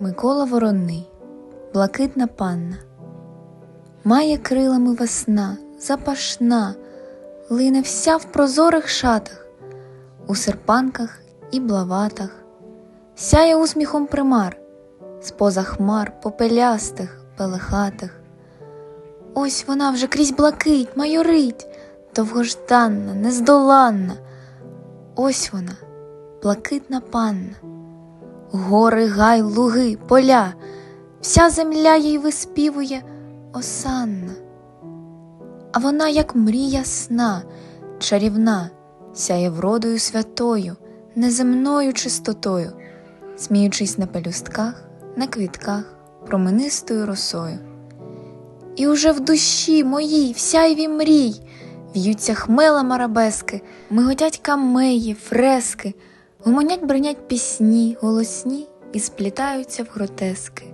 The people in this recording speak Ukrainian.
Микола Воронний, блакитна панна. Має крилами весна, запашна, лине вся в прозорих шатах, у серпанках і блаватах, сяє усміхом примар, споза хмар попелястих, пелехатих. Ось вона вже крізь блакить майорить, довгожданна, нездоланна. Ось вона, блакитна панна. Гори, гай, луги, поля, вся земля їй виспівує осанна. А вона, як мрія сна, чарівна, сяє вродою святою, неземною чистотою, сміючись на пелюстках, на квітках, променистою росою. І уже в душі моїй, в сяйві мрій, в'ються хмела марабески, миготять камеї, фрески, гомонять бринять пісні, голосні і сплітаються в гротески.